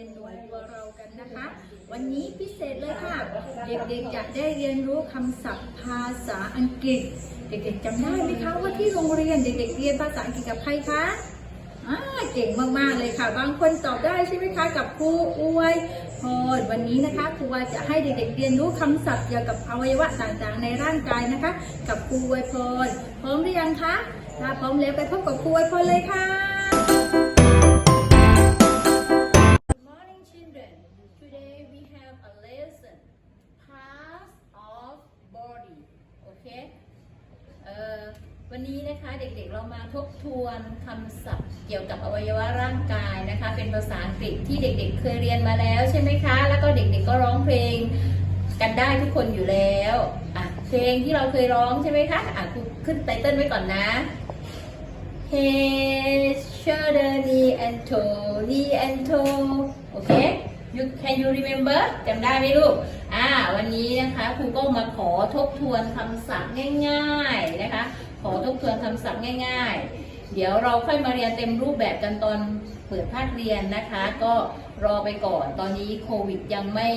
วันนะคะ วันนี้พิเศษเลยค่ะ เด็กๆจะได้เรียนรู้คำศัพท์ภาษาอังกฤษ เด็กๆจำได้ไหมคะว่าที่โรงเรียนเด็กๆเรียนภาษาอังกฤษกับใครคะอ่าเก่งมากๆเลยค่ะ บางคนตอบได้ใช่ไหมคะ กับครูอวยพรวันนี้นะคะครูอวยจะให้เด็กๆเรียนรู้คำศัพท์เกี่ยวกับอวัยวะต่างๆ ในร่างกายนะคะ กับครูอวยพรพร้อมหรือยังคะถ้าพร้อมแล้วไปพบกับครูอวยพรเลยค่ะ วันนี้นะคะเด็กๆเรามาทบทวนคำศัพท์เกี่ยวกับอวัยวะร่างกายนะคะ เป็นภาษาอังกฤษที่เด็กๆ เคยเรียนมาแล้วใช่ไหมคะ แล้วก็เด็กๆก็ร้องเพลงกันได้ทุกคนอยู่แล้วอะเพลงที่เราเคยร้องใช่ไหมคะอะครูขึ้นไตเติ้ลไว้ก่อนนะ head, shoulder, knee and toe, knee and toe โอเค you can you remember จำได้ไหมลูก อ่า วันนี้นะคะครูก็มาขอทบทวนคำศัพท์ง่ายๆนะคะ ขอทบทวนคำศัพท์ง่าย ๆ เดี๋ยวเราค่อยมาเรียนเต็มรูปแบบกันตอนเปิดภาคเรียนนะคะ ก็รอไปก่อน ตอนนี้โควิดยังไม่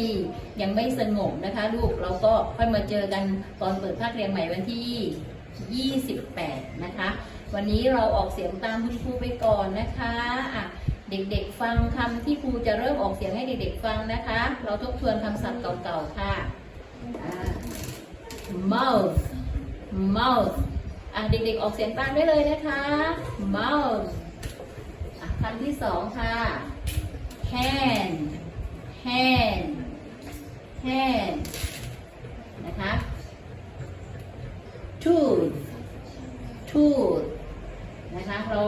ยังไม่สงบนะคะ ลูก เราก็ค่อยมาเจอกันตอนเปิดภาคเรียนใหม่วันที่ 28 นะคะ วันนี้เราออกเสียงตามคุณครูไปก่อนนะคะอะ เด็กๆฟังคำที่ครูจะเริ่มออกเสียงให้เด็กๆฟังนะคะ เราทบทวนคำศัพท์เก่าๆค่ะ mouth mouth อะเด็กๆออกเสียงตามได้เลยนะคะ mouth อะคำที่สองค่ะ hand hand hand นะคะ tooth tooth นะคะเรา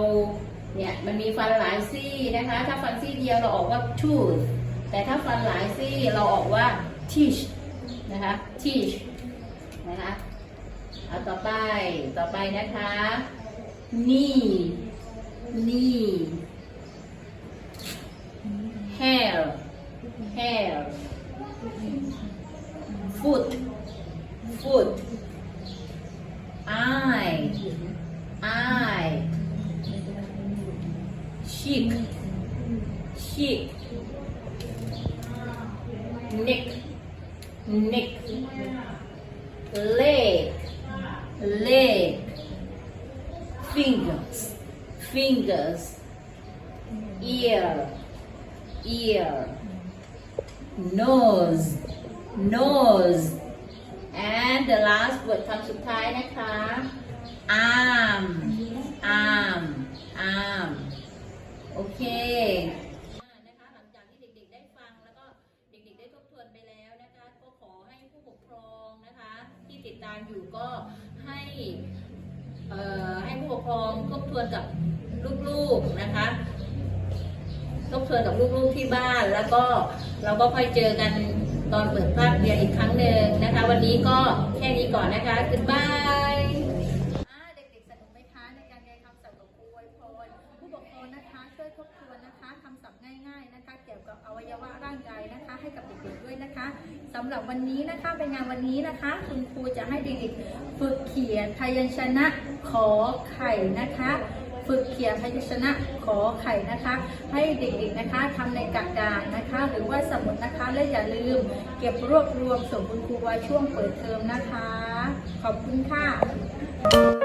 เนี่ยมันมีฟันหลายซี่นะคะ ถ้าฟันซี่เดียวเราออกว่า tooth แต่ถ้าฟันหลายซี่เราออกว่า teeth นะคะ teeth นะคะเอาต่อไปต่อไปนะคะ knee knee hair hair foot foot eye eye cheek cheek neck neck leg leg fingers fingers ear ear nose nose and the last word คำสุดท้ายนะคะ arm arm arm โอ เคนะคะหลังจากที่เด็กๆได้ฟังแล้วก็เด็กๆได้ทบทวนไปแล้วนะคะก็ขอให้ผู้ปกครองนะคะที่ติดตามอยู่ก็ให้เอ่อให้ผู้ปกครองทบทวนกับลูกๆนะคะทบทวนกับลูกๆที่บ้านแล้วก็เราก็ค่อยเจอกันตอนเปิดภาคเรียนอีกครั้งหนึ่งนะคะ วันนี้ก็แค่นี้ก่อนนะคะ goodbye เวยทบทวนนะคะคำศัพท์ง่าย ๆนะคะ เกี่ยวกับอวัยวะร่างกายนะคะ ให้กับเด็กๆด้วยนะคะสำหรับวันนี้นะคะเป็นงานวันนี้นะคะ คุณครูจะให้เด็กๆฝึกเขียนพยัญชนะขอไข่นะคะ ฝึกเขียนพยัญชนะขอไข่นะคะ ให้เด็กๆนะคะทำในกระดาษนะคะ หรือว่าสมุดนะคะและอย่าลืม เก็บรวบรวมส่งคุณครูไว้ช่วงเปิดเทอมนะคะ ขอบคุณค่ะ